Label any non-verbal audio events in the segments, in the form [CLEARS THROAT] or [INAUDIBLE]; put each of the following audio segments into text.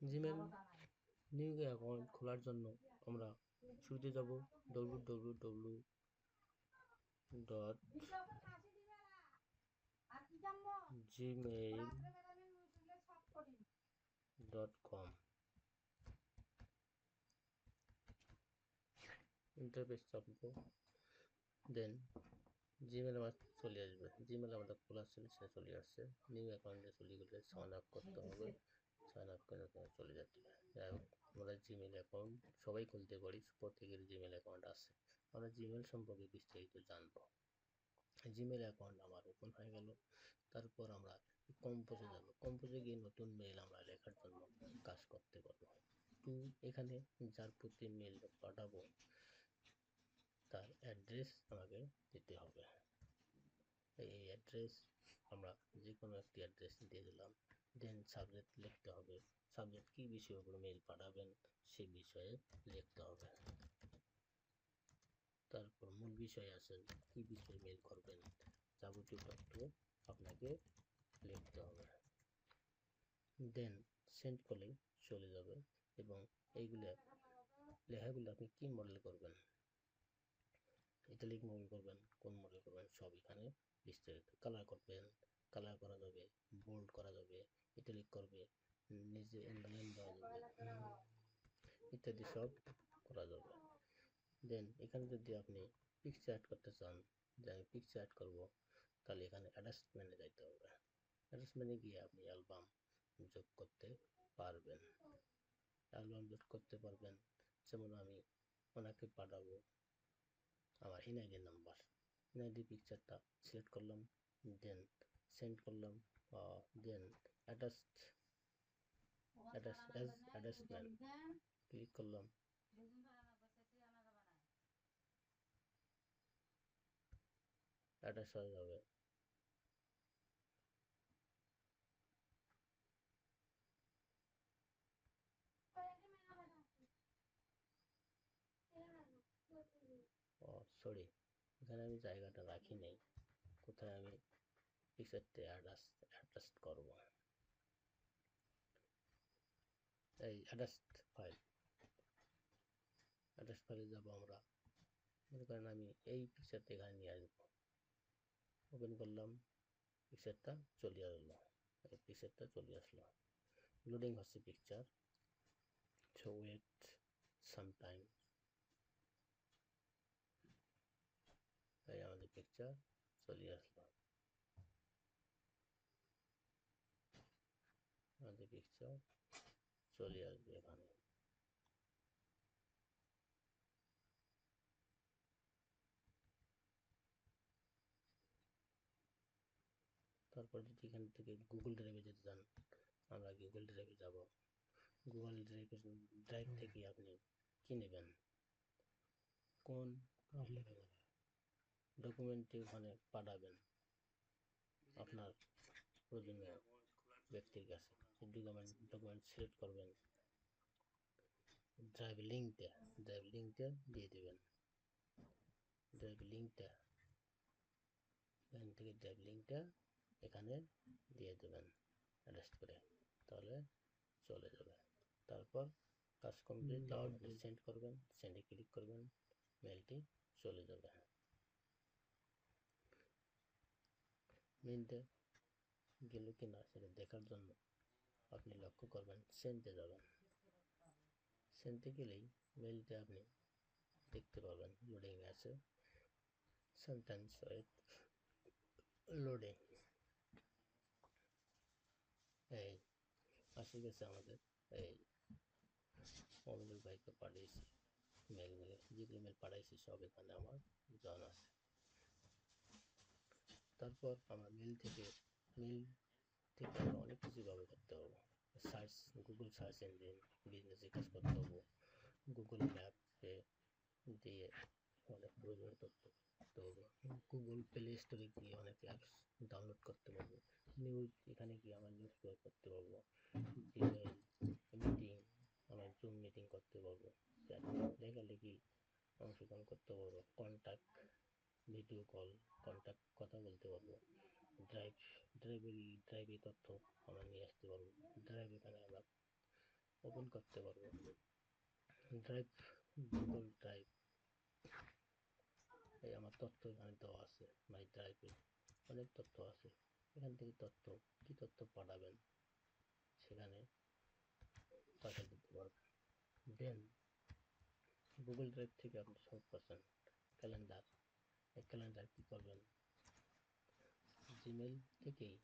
Gmail new account খোলার জন্য আমরা শুরুতে যাব W W W dot Gmail dot com interface চাপবো দেন জিমেল আমার চলে আসবে। জিমেল আমাদের খোলা ছিল সে চলে আসছে। নিউ অ্যাকাউন্টে চলে গেলে সাইন আপ করতে হবে। সাইন আপ করে চলে যেতে হবে। যাই হোক আমরা জিমেল অ্যাকাউন্ট সবাই খুলতে পারি প্রত্যেকের জিমেল অ্যাকাউন্ট আছে। আমরা জিমেল সম্পর্কে বিস্তারিত জানব। জিমেল অ্যাকাউন্ট আমার ওপেন হয়ে গেল। তারপর আমরা কম্পোজে যাব। কম্পোজে গিয়ে নতুন মেল আমরা লেখার জন্য কাজ করতে পারব। এখানে যার প্রতি মেল পাঠাবো তার অ্যাড্রেস আমাকে দিতে হবে। এই অ্যাড্রেস আমরা যে কোনো একটি অ্যাড্রেস দিয়ে দিলাম। দেন সাবজেক্ট লিখতে হবে। সাবজেক্ট কী বিষয়ের উপর মেল পাঠাবেন, সে বিষয়ে লিখতে হবে। তারপর মূল বিষয় আছে, কী বিষয়ে মেল করবেন, যাবতীয় তথ্য আপনাকে লিখতে হবে। দেন সেন্ড করলেই চলে যাবে এবং এইগুলো লেখাগুলো আপনি কী মডেল করবেন? ইতালিক মডেল করবেন, কোন মডেল করবেন, সব এখানে বিস্তারিত। কালার করবেন কালার করা যাবে বোল্ড করা যাবে ইতালিক করবে, নিজে এন্ডারলাইন দেওয়া যাবে, ইত্যাদি সব করা যাবে। দেন এখানে যদি আপনি পিকচার অ্যাড করতে চান, যে আমি পিকচার অ্যাড করব, তাহলে এখানে অ্যাডাস্টমেন্টে যাইতে হবে। অ্যাডাস্টমেন্টে গিয়ে আপনি অ্যালবাম যোগ করতে পারবেন। অ্যালবাম যোগ করতে পারবেন, যেমন আমি ওনাকে পাঠাবো আমার এনআইডি নাম্বার এনআইডি পিকচারটা সিলেক্ট করলাম দেন সেন্ড করলাম then attached attach as attachment click করলাম। অ্যাটাচ হয়ে যাবে। সরি, এখানে আমি জায়গাটা রাখি নাই। কোথায় আমি পিকচারটা অ্যাডাস অ্যাটাচ করব? এই অ্যাটাচ ফাইল অ্যাটাচ ফাইলে যাব আমরা। মনে করেন আমি এই পিকচারটা এখানে নিয়ে আসব। ওপেন করলাম পিকচারটা চলে আসলো। এই পিকচারটা চলে আসলো। লোডিং হচ্ছে পিকচার সো ওয়েট সামটাইম তাই আমাদের পিকচার চলে আসলো আমাদের পিকচার চলে আসবে এখানে তারপর যদি এখান থেকে গুগল ড্রাইভে যেতে চান, আমরা গুগল ড্রাইভে যাব। গুগল ড্রাইভে ড্রাইভ থেকে আপনি কি নেবেন। কোন ডকুমেন্টটি ওখানে পাঠাবেন আপনার প্রয়োজনীয় ব্যক্তির কাছে। ডকুমেন্ট ডকুমেন্ট সিলেক্ট করবেন। ড্রাইভ লিঙ্কটা ড্রাইভ লিঙ্কটা দিয়ে দেবেন। ড্রাইভ লিঙ্কটা এখান থেকে ড্রাইভ লিঙ্কটা এখানে দিয়ে দেবেন অ্যাডজাস্ট করে। তাহলে চলে যাবে। তারপর কাজ কমপ্লিট সেন্ড করবেন সেন্ডে ক্লিক করবেন মেলটি চলে যাবে। মেলটা গেল কি না সেটা দেখার জন্য আপনি লক্ষ্য করবেন, সেন্টে যাবেন। সেন্টে গেলেই মেলটা আপনি দেখতে পাবেন লোডিং আছে। সামটাইমস ওয়েট লোডিং এই, আসে গেছে আমাদের। এই অমিনুল ভাইকে পাঠিয়েছি। মেল মেলে যেগুলো মেল পাঠাইছি সব এখানে আমার জন আছে। তারপর আমরা মেল থেকে মেল থেকে আমরা অনেক কিছু ব্যবহার করতে হবে সার্চ গুগল সার্চ ইঞ্জিন বিজনেসে কাজ করতে হব গুগল ম্যাপে দিয়ে অনেক প্রয়োজনীয় তথ্য হবে গুগল প্লে স্টোরে গিয়ে অনেক অ্যাপস ডাউনলোড করতে পারব। নিউজ এখানে গিয়ে আমরা নিউজ প্রয়োগ করতে পারব। মিটিং আমরা জুম মিটিং করতে পারব। লেখালেখি অংশগ্রহণ করতে পারব। কন্ট্যাক্ট ভিডিও কল কন্ট্যাক্ট কথা বলতে পারব। ড্রাইভ ড্রাইভের ড্রাইভে তথ্য আমরা নিয়ে আসতে পারব। ড্রাইভ এখানে আমরা ওপেন করতে পারব। ড্রাইভ গুগল ড্রাইভ এই আমার তথ্য এখানে দেওয়া আছে। মাই ড্রাইভে অনেক তথ্য আছে। এখান থেকে তথ্য, কি তথ্য পাঠাবেন? সেখানে পাঠিয়ে দিতে পারবেন দেন গুগল ড্রাইভ থেকে আপনি সব পাচ্ছেন। ক্যালেন্ডার ক্যালেন্ডার কি করবেন? জিমেল থেকেই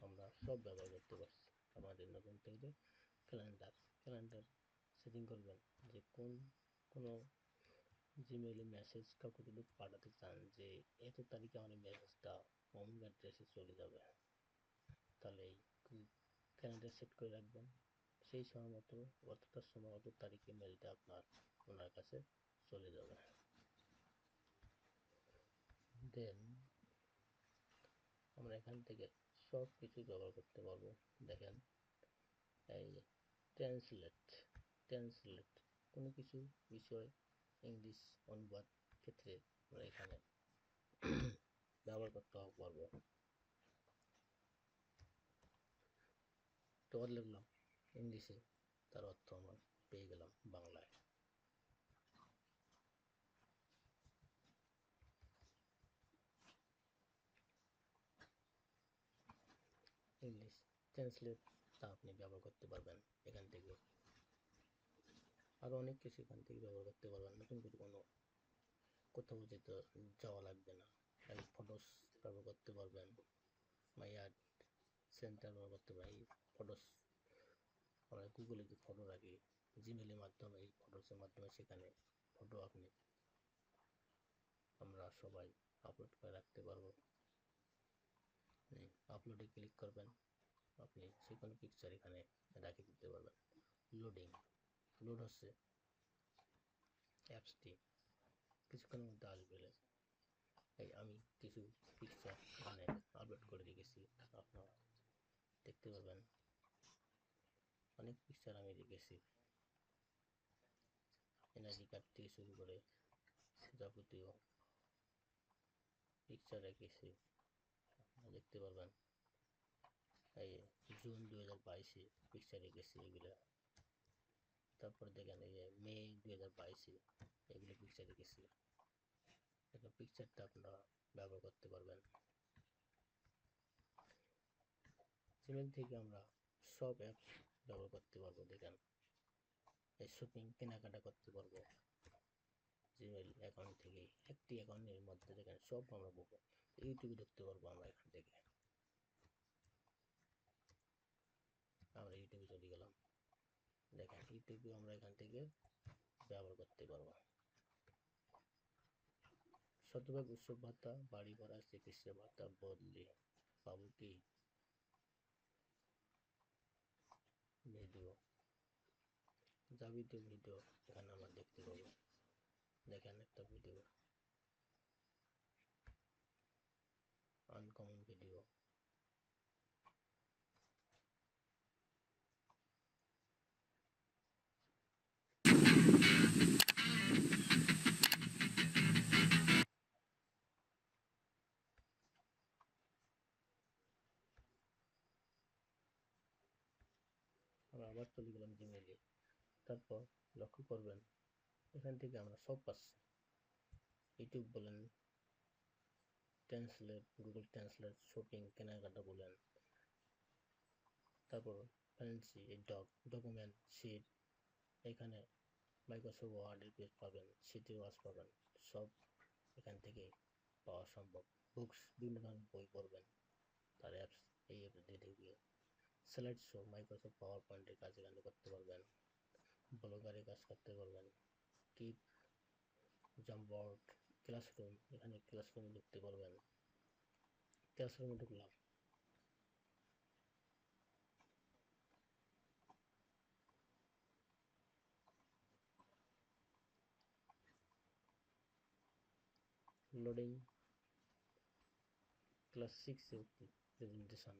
আমরা সব ব্যবহার করতে পারছি। আমাদের নতুন থেকে ক্যালেন্ডার ক্যালেন্ডার সেটিং করবেন। যে কোন, কোনো জিমেইলে মেসেজ কাউকে পাঠাতে চান যে, এত তারিখে আমার মেসেজটা অমুক অ্যাড্রেসে চলে যাবে। তাহলে ক্যালেন্ডার সেট করে রাখবেন। সেই সময় মতো অতটার সময় অত তারিখে মেলটা আপনার ওনার কাছে চলে যাবে। দেন আমরা এখান থেকে সব কিছু ব্যবহার করতে পারব। দেখেন, এই ট্রান্সলেট ট্রান্সলেট কোনো কিছু বিষয় ইংলিশ অনুবাদ ক্ষেত্রে আমরা এখানে [CLEARS THROAT] ব্যবহার করতে পারব। তো লিখলাম ইংলিশে তার অর্থ আমরা পেয়ে গেলাম বাংলায়। ইংলিশ তা আপনি ব্যবহার করতে পারবেন এখান থেকে। আরও অনেক কিছু এখান থেকে ব্যবহার করতে পারবেন। নতুন করে কোনো কোথাও যেতে যাওয়া লাগবে না। খালি ফটোস ব্যবহার করতে পারবেন। মাই আর্ট সেন্টার ব্যবহার করতে এই ফটোস আমরা গুগলে যে ফটো রাখি জিমেলের মাধ্যমে, এই ফটোসের মাধ্যমে সেখানে ফটো আপনি আমরা সবাই আপলোড করে রাখতে পারব। আপলোডে ক্লিক করবেন। আপনি যে কোনো পিকচার এখানে রাখে দিতে পারবেন। লোডিং লোড হচ্ছে অ্যাপসটি কিছুক্ষণের মধ্যে আসবে এই আমি কিছু পিকচার এখানে আপলোড করে রেখেছি। আপনারা দেখতে পাবেন অনেক পিকচার আমি রেখেছি। এনার্জি কার্ড থেকে শুরু করে যাবতীয় পিকচার রেখেছি। আপনারা দেখতে পারবেন। এই জুন দু হাজার বাইশে পিকচার রেখেছি এগুলো। তারপরে দেখেন এই যে মে দু হাজার বাইশে এগুলো পিকচার রেখেছি এটা পিকচারটা আপনারা ব্যবহার করতে পারবেন। জিমেল থেকে আমরা সব অ্যাপস ব্যবহার করতে পারব, দেখেন। এই শপিং কেনাকাটা করতে পারব। জিমেল অ্যাকাউন্ট থেকে, একটি অ্যাকাউন্টের মধ্যে দেখেন সব আমরা পাবো। ইউটিউবে দেখতে পারব আমরা এখান থেকে। আমরা ইউটিউবে চলে গেলাম। দেখেন ইউটিউবে আমরা এখান থেকে ব্যবহার করতে পারব। শতভাগ উৎসব ভাতা, বাড়ি ভাড়া, চিকিৎসা ভাতা, বদলি। পাবো কি? ভিডিও। যাবতীয় ভিডিও, এখানে আমরা দেখতে পাবো। দেখেন একটা ভিডিও। আনকমন আবার চলে গেলাম জিমেলে তারপর লক্ষ্য করবেন, এখান থেকে আমরা সব পাচ্ছি। ইউটিউব বলেন ট্রান্সলেট গুগল ট্রান্সলেট শপিং কেনাকাটা বলেন। তারপর ফ্যান্সি ডক ডকুমেন্ট শিট এখানে মাইক্রোসফট ওয়ার্ডের পেজ পাবেন সিটি ওয়াশ পাবেন, সব এখান থেকে পাওয়া সম্ভব। বুকস বিভিন্ন ধরনের বই পড়বেন, তার অ্যাপস এই অ্যাপস দিয়ে স্লাইড শো মাইক্রোসফট পাওয়ার পয়েন্টের কাজ এখানে করতে পারবেন। ব্লগারের কাজ করতে পারবেন। কিপ জাম্পবোর্ড ক্লাসরুম এখানে ক্লাসরুমে ঢুকতে পারবেন। ক্লাসরুমে ঢুকলাম। লোডিং ক্লাস সিক্স প্রেজেন্টেশন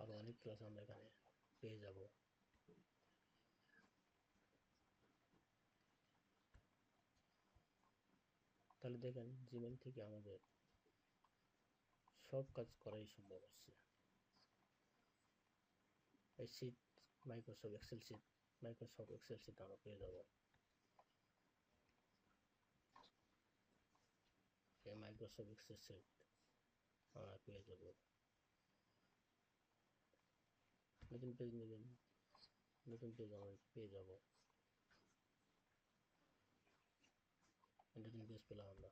আরও অনেক ক্লাস আমরা এখানে পেয়ে যাব। তাহলে দেখেন জিমেল থেকে আমাদের সব কাজ করাই সম্ভব হচ্ছে। এই sheet Microsoft Excel sheet Microsoft Excel sheet আমরা পেয়ে যাব। এই মাইক্রোসফট এক্সেল শীট আমরা পেয়ে যাব। নতুন পেজ নেবেন নতুন পেজ আমরা পেয়ে যাব নতুন পেজ পেলাম আমরা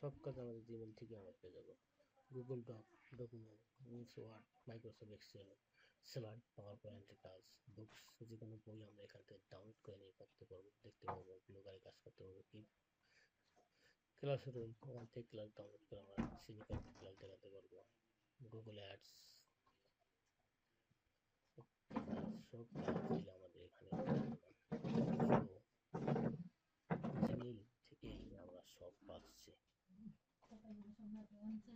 সব কাজ আমাদের জিমেল থেকে আমরা পেয়ে যাব। Google doc document means word Microsoft Excel slide power পয়েন্টের কাজ বুকস যে কোনো বই আমরা এখান থেকে ডাউনলোড করে নিয়ে পড়তে পারব, দেখতে পারব ব্লগারে কাজ করতে পারব, কি ক্লাসরুম ওখান থেকে ক্লাস ডাউনলোড করে আমরা সিনিকাল ক্লাস দেখাতে পারব। গুগল অ্যাডস সব কাজ আমাদের এখানে। 我们上班不用这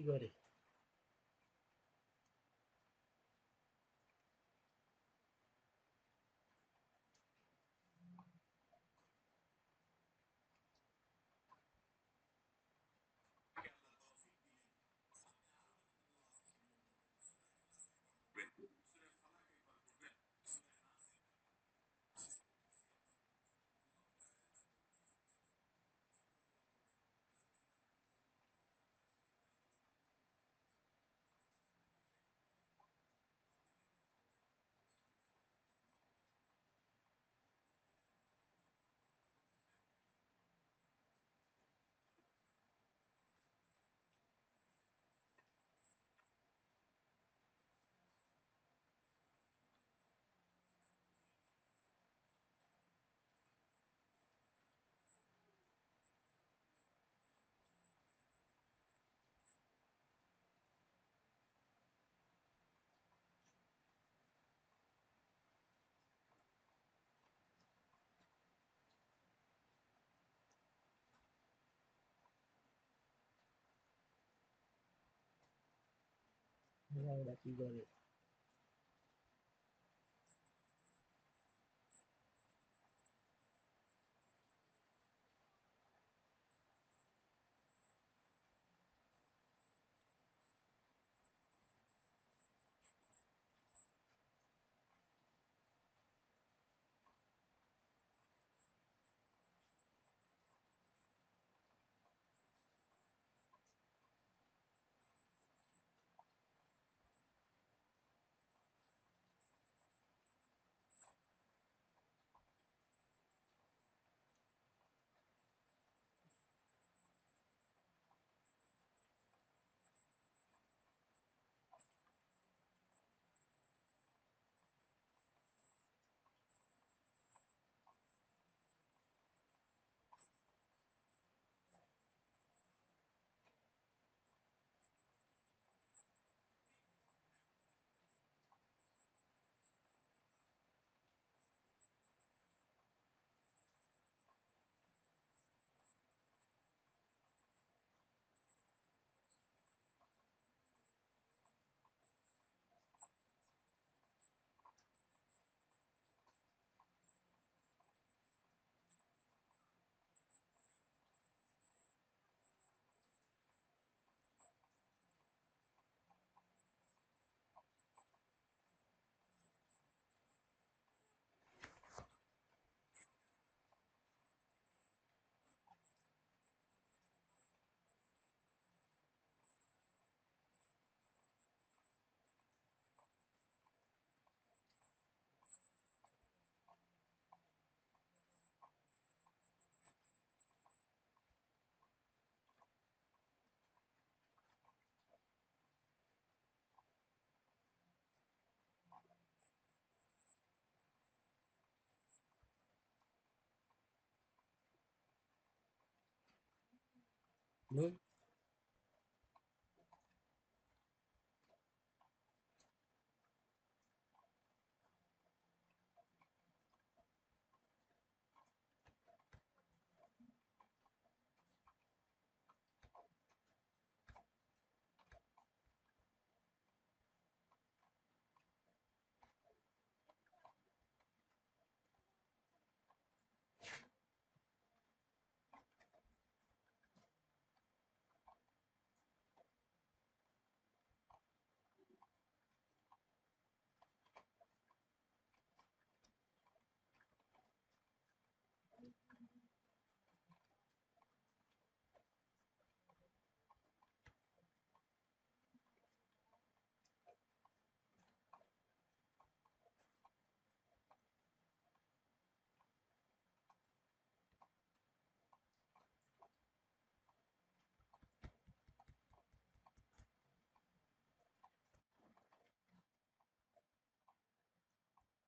কি করে? ওরা কি করে non